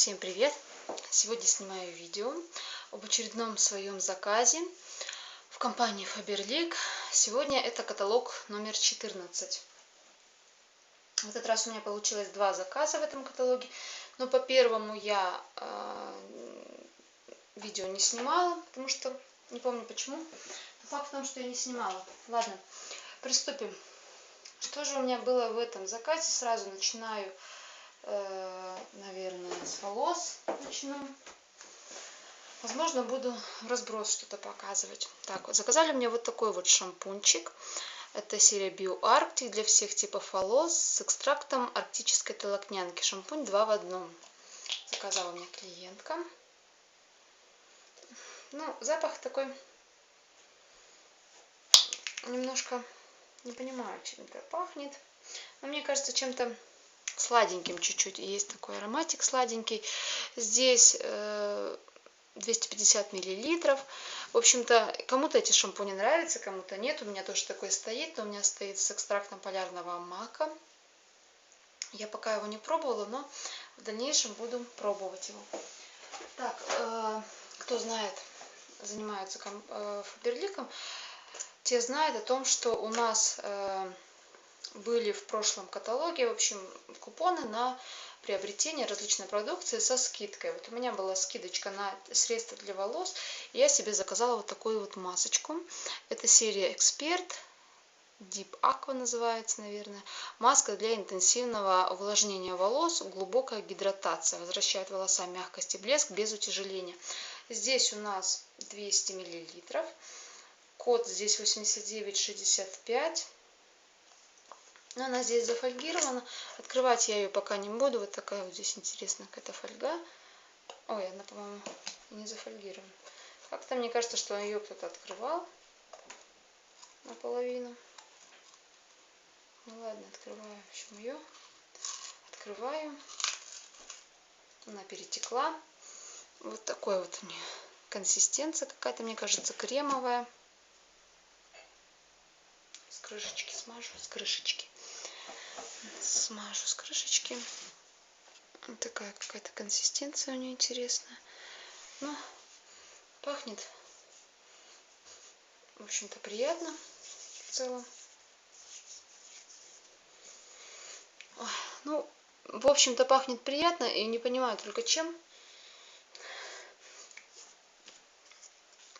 Всем привет! Сегодня снимаю видео об очередном своем заказе в компании Faberlic. Сегодня это каталог номер 14. В этот раз у меня получилось два заказа в этом каталоге, но по первому я э, видео не снимала, потому что не помню почему. Но факт в том, что я не снимала. Ладно, приступим. Что же у меня было в этом заказе? Сразу начинаю Э, наверное, с волос начну. Возможно, буду разброс что-то показывать. Так, заказали мне вот такой вот шампунчик. Это серия BioArctic для всех типов волос с экстрактом арктической толокнянки. Шампунь 2 в одном. Заказала мне клиентка. Ну, запах такой немножко, не понимаю, чем это пахнет. Но мне кажется, чем-то сладеньким чуть-чуть. Есть такой ароматик сладенький. Здесь 250 э, миллилитров. В общем-то, кому-то эти шампуни нравятся, кому-то нет. У меня тоже такой стоит, у меня стоит с экстрактом полярного мака. Я пока его не пробовала, но в дальнейшем буду пробовать его. Так, э, кто знает, занимается э, фаберликом, те знают о том, что у нас были в прошлом каталоге, в общем, купоны на приобретение различной продукции со скидкой. Вот у меня была скидочка на средства для волос, и я себе заказала вот такую вот масочку. Это серия Эксперт, Deep Aqua называется, наверное. Маска для интенсивного увлажнения волос, глубокая гидратация, возвращает волосам мягкость и блеск без утяжеления. Здесь у нас 200 миллилитров. Код здесь 8965 но она здесь зафольгирована. Открывать я ее пока не буду. Вот такая вот здесь интересная какая-то фольга. Ой, она, по-моему, не зафольгирована. Как-то мне кажется, что ее кто-то открывал наполовину. Ну ладно, открываю. В общем, ее открываю. Она перетекла. Вот такой вот у нее консистенция какая-то, мне кажется, кремовая. С крышечки смажу, с крышечки смажу с крышечки. Вот такая какая-то консистенция у нее интересная. Ну, пахнет, в общем-то, приятно в целом. Ну, в общем-то, пахнет приятно, и не понимаю только чем.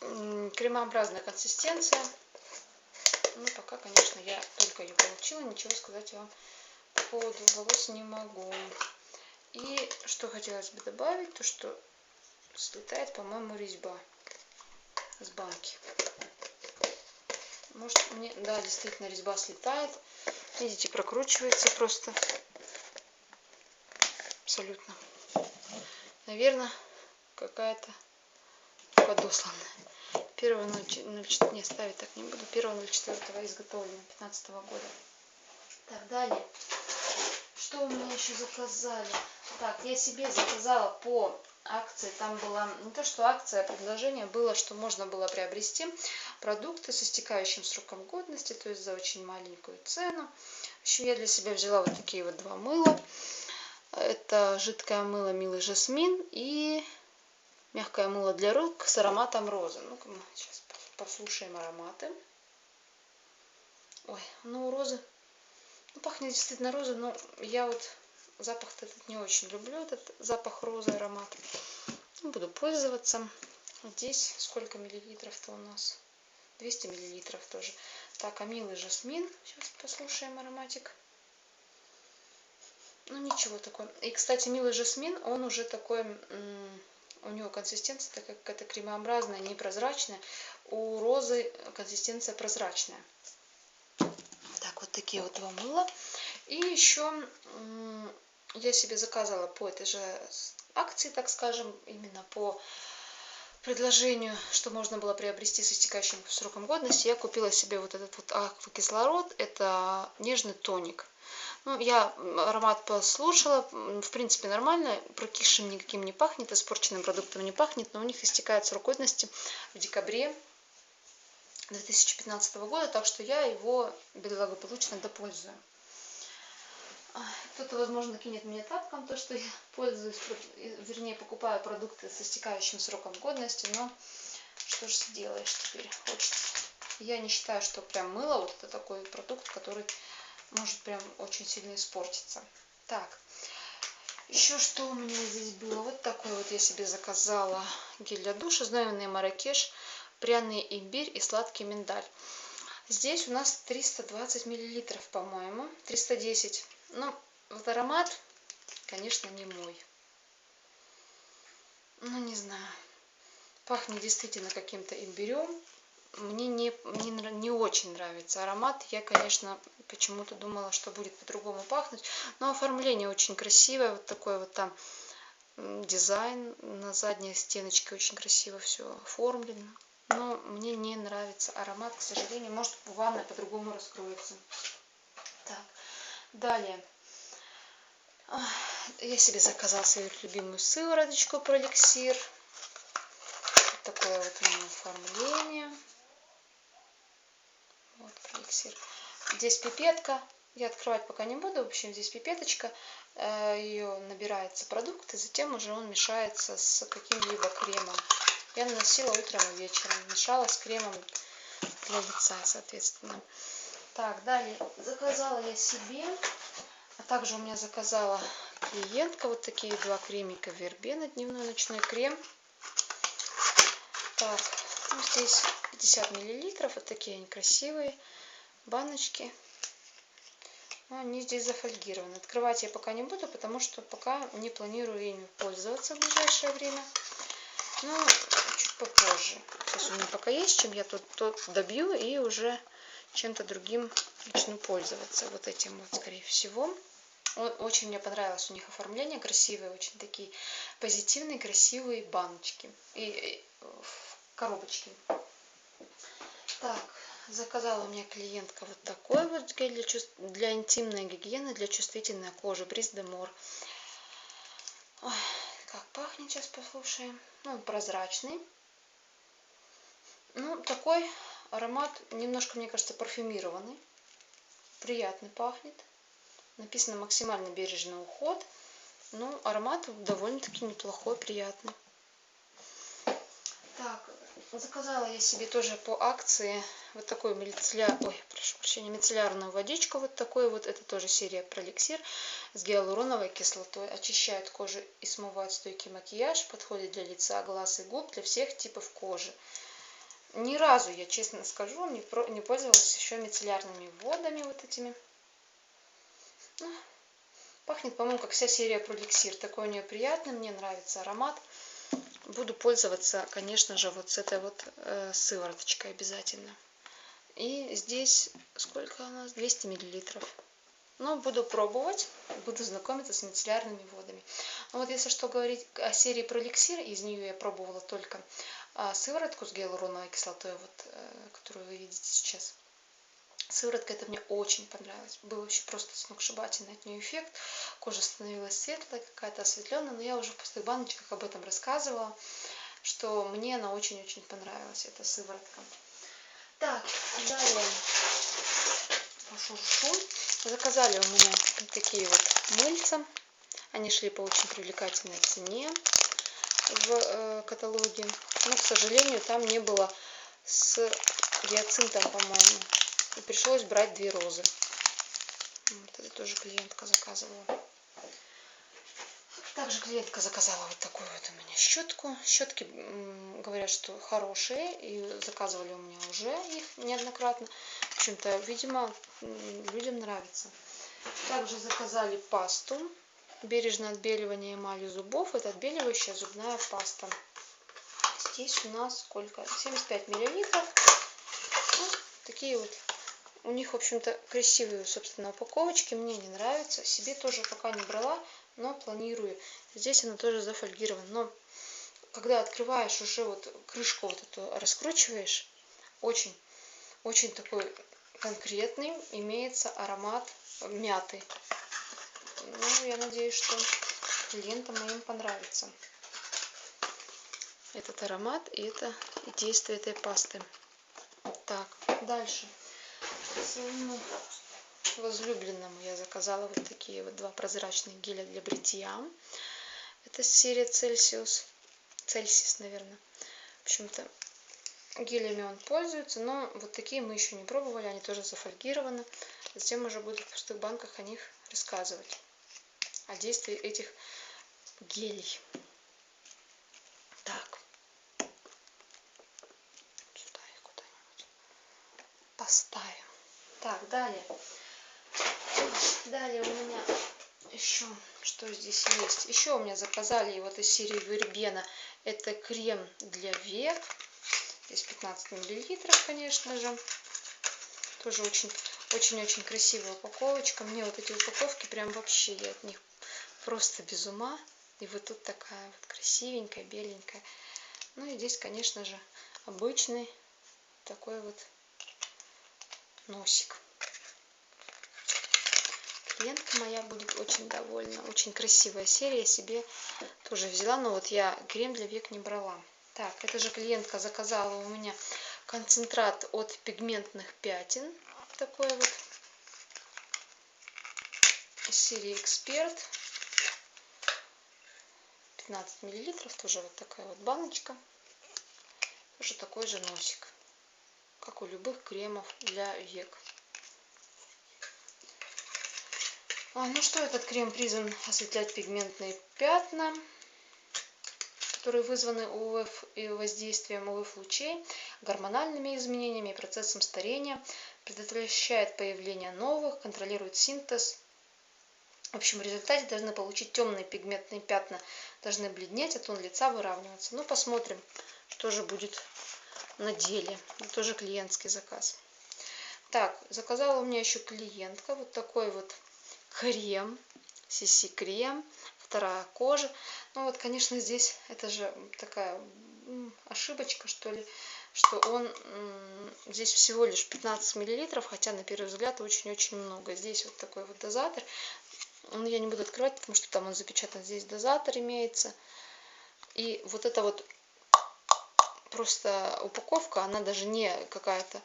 Кремообразная консистенция. Ну, пока, конечно, я только ее получила, ничего сказать вам по поводу волос не могу. И что хотелось бы добавить, то что слетает, по-моему, резьба с банки. Может, мне, да, действительно, резьба слетает. Видите, прокручивается просто. Абсолютно. Наверное, какая-то подосланная. 1.04, не ставить так не буду, 1.04 изготовлено 15 года. Так, далее. Что у меня еще заказали? Так, я себе заказала по акции. Там была не то, что акция, а предложение было, что можно было приобрести продукты с истекающим сроком годности, то есть за очень маленькую цену. Общем, я для себя взяла вот такие вот два мыла. Это жидкое мыло Милый Жасмин и мягкое мыло для рук с ароматом розы. Ну-ка сейчас послушаем ароматы. Ой, ну у розы ну, пахнет действительно розой, но я вот запах этот не очень люблю, этот запах розы, аромат. Ну, буду пользоваться. Здесь сколько миллилитров-то у нас? 200 миллилитров тоже. Так, а милый жасмин. Сейчас послушаем ароматик. Ну, ничего такой. И, кстати, милый жасмин, он уже такой, у него консистенция такая какая-то кремообразная, непрозрачная. У розы консистенция прозрачная вот такие вот два мыла. И еще я себе заказала по этой же акции, так скажем, именно по предложению, что можно было приобрести с истекающим сроком годности, я купила себе вот этот вот аквакислород. Это нежный тоник. Ну, я аромат послушала, в принципе нормально, прокисшим никаким не пахнет, испорченным продуктом не пахнет, но у них истекает срок годности в декабре 2015 года, так что я его благополучно допользую. Кто-то, возможно, кинет мне тапком то, что я пользуюсь, вернее, покупаю продукты со стекающим сроком годности, но что же сделаешь теперь, хочется. Я не считаю, что прям мыло, вот это такой продукт, который может прям очень сильно испортиться. Так, еще что у меня здесь было? Вот такой вот я себе заказала гель для душа, знаменный Маракеш, пряный имбирь и сладкий миндаль. Здесь у нас 320 миллилитров, по-моему, 310 ну, вот аромат, конечно, не мой. Ну, не знаю. Пахнет действительно каким-то имбирем. Мне не, не, не очень нравится аромат. Я, конечно, почему-то думала, что будет по-другому пахнуть. Но оформление очень красивое. Вот такой вот там дизайн на задней стеночке. Очень красиво все оформлено. Но мне не нравится аромат, к сожалению. Может, ванная по-другому раскроется. Так. Далее. Я себе заказал свою любимую сывороточку проликсир. Вот такое вот у меня оформление. Вот проликсир. Здесь пипетка. Я открывать пока не буду. В общем, здесь пипеточка. Э, Ее набирается продукт, и затем уже он мешается с каким-либо кремом. Я наносила утром и вечером. Мешала с кремом для лица, соответственно. Так, далее заказала я себе, а также у меня заказала клиентка вот такие два кремика Вербена, дневной ночной крем. Так, ну, здесь 50 миллилитров, вот такие они красивые баночки. Ну, они здесь зафольгированы. Открывать я пока не буду, потому что пока не планирую ими пользоваться в ближайшее время. Но чуть попозже. Сейчас у меня пока есть, чем я тут, тут добью и уже чем-то другим начну пользоваться. Вот этим вот, скорее всего. Очень мне понравилось у них оформление, красивые, очень такие позитивные, красивые баночки и коробочки. Так, заказала у меня клиентка вот такой вот гель для, чувств... для интимной гигиены, для чувствительной кожи, Бриз де Мор. Как пахнет, сейчас послушаем. Ну, он прозрачный. Ну, такой Аромат немножко, мне кажется, парфюмированный. Приятный пахнет. Написано максимально бережный уход. Ну, аромат довольно-таки неплохой, приятный. Так, заказала я себе тоже по акции вот такую мицелляр... Ой, прошу прощения, мицеллярную водичку. Вот такой вот, это тоже серия Проликсир с гиалуроновой кислотой. Очищает кожу и смывает стойкий макияж. Подходит для лица, глаз и губ, для всех типов кожи. Ни разу, я честно скажу, не, про, не пользовалась еще мицеллярными водами вот этими. Ну, пахнет, по-моему, как вся серия Проликсир. Такой у нее приятный, мне нравится аромат. Буду пользоваться, конечно же, вот с этой вот э, сывороточкой обязательно. И здесь сколько у нас? 200 миллилитров. Но буду пробовать, буду знакомиться с мицеллярными водами. Но вот если что говорить о серии Проликсир, из нее я пробовала только а сыворотку с гиалуроновой кислотой, вот, э, которую вы видите сейчас. Сыворотка это мне очень понравилась. Был вообще просто сногсшибательный от нее эффект. Кожа становилась светлая, какая-то осветленная. Но я уже в пустых баночках об этом рассказывала, что мне она очень-очень понравилась, эта сыворотка. Так, далее пошуршу. Заказали у меня такие вот мыльца. Они шли по очень привлекательной цене в э, каталоге. Но, к сожалению, там не было с гиацинтом, по-моему. И пришлось брать две розы. Вот это тоже клиентка заказывала. Также клиентка заказала вот такую вот у меня щетку. Щетки говорят, что хорошие. И заказывали у меня уже их неоднократно. В общем-то, видимо, людям нравится. Также заказали пасту бережное отбеливание эмали зубов. Это отбеливающая зубная паста. Здесь у нас сколько? 75 миллилитров. Ну, такие вот. У них, в общем-то, красивые, собственно, упаковочки. Мне не нравятся. Себе тоже пока не брала, но планирую. Здесь она тоже зафольгирована. Но когда открываешь уже вот крышку вот эту раскручиваешь, очень, очень такой конкретный имеется аромат мяты. Ну, я надеюсь, что клиентам моим понравится этот аромат и это и действие этой пасты. Так, дальше. Своему возлюбленному я заказала вот такие вот два прозрачных геля для бритья. Это серия Celsius. Цельсис, наверное. В общем-то, гелями он пользуется, но вот такие мы еще не пробовали, они тоже зафольгированы. Затем уже буду в пустых банках о них рассказывать. О действии этих гелей. Так. Сюда их куда-нибудь поставим. Так, далее. Далее у меня еще, что здесь есть. Еще у меня заказали вот из серии Вербена. Это крем для век. Здесь 15 миллилитров, конечно же. Тоже очень очень-очень красивая упаковочка. Мне вот эти упаковки прям вообще, я от них просто без ума. И вот тут такая вот красивенькая, беленькая. Ну и здесь, конечно же, обычный такой вот носик. Клиентка моя будет очень довольна. Очень красивая серия. Я себе тоже взяла, но вот я крем для век не брала. Так, эта же клиентка заказала у меня концентрат от пигментных пятен. Такой вот. Из серии Эксперт. 15 миллилитров. Тоже вот такая вот баночка. Тоже такой же носик. Как у любых кремов для век. А, ну что, этот крем призван осветлять пигментные пятна, которые вызваны УВФ и воздействием УВФ-лучей, гормональными изменениями и процессом старения, предотвращает появление новых, контролирует синтез. В общем, в результате должны получить темные пигментные пятна, должны бледнеть, а тон лица выравниваться. Ну, посмотрим, что же будет на деле. Это тоже клиентский заказ. Так, заказала у меня еще клиентка вот такой вот крем, CC крем, вторая кожа. Ну вот, конечно, здесь это же такая ошибочка, что ли, что он здесь всего лишь 15 миллилитров, хотя на первый взгляд очень-очень много. Здесь вот такой вот дозатор. Он я не буду открывать, потому что там он запечатан. Здесь дозатор имеется. И вот это вот просто упаковка, она даже не какая-то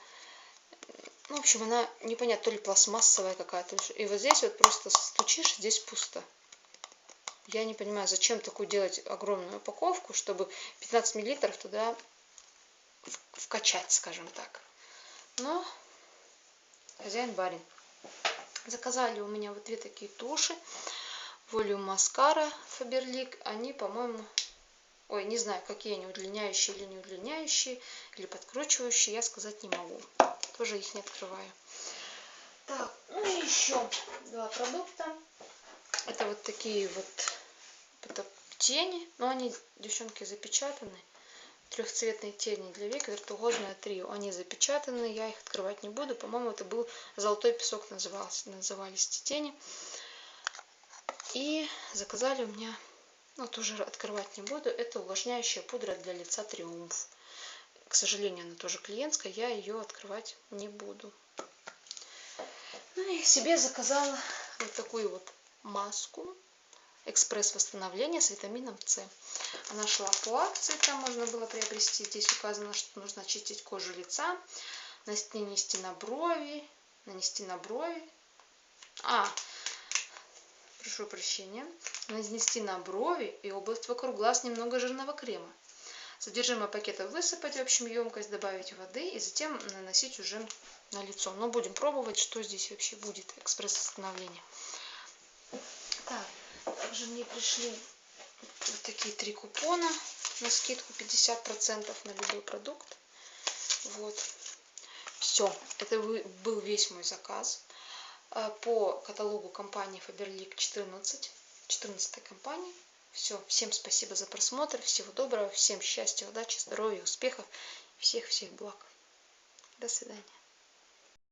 ну, в общем, она непонятно, то ли пластмассовая какая-то. И вот здесь вот просто стучишь, здесь пусто. Я не понимаю, зачем такую делать огромную упаковку, чтобы 15 миллилитров туда вкачать, скажем так. Но хозяин барин. Заказали у меня вот две такие туши. Волюм маскара Фаберлик. Они, по-моему, ой, не знаю, какие они, удлиняющие или не удлиняющие, или подкручивающие, я сказать не могу тоже их не открываю. Так, ну и еще два продукта. Это вот такие вот это тени, но они, девчонки, запечатаны. Трехцветные тени для век, виртуозное трио. Они запечатаны, я их открывать не буду. По-моему, это был золотой песок назывался, назывались эти тени. И заказали у меня, ну тоже открывать не буду, это увлажняющая пудра для лица Триумф. К сожалению, она тоже клиентская, я ее открывать не буду. Ну и себе заказала вот такую вот маску экспресс восстановления с витамином С. Она шла по акции, там можно было приобрести. Здесь указано, что нужно очистить кожу лица, нанести на брови, нанести на брови. А, прошу прощения, нанести на брови и область вокруг глаз немного жирного крема. Содержимое пакета высыпать в общем емкость, добавить воды и затем наносить уже на лицо. Но будем пробовать, что здесь вообще будет экспресс-восстановление. Так, также мне пришли вот такие три купона на скидку 50% на любой продукт. Вот. Все, это был весь мой заказ по каталогу компании Faberlic 14, 14 компании. Все, всем спасибо за просмотр, всего доброго, всем счастья, удачи, здоровья, успехов, всех-всех благ. До свидания.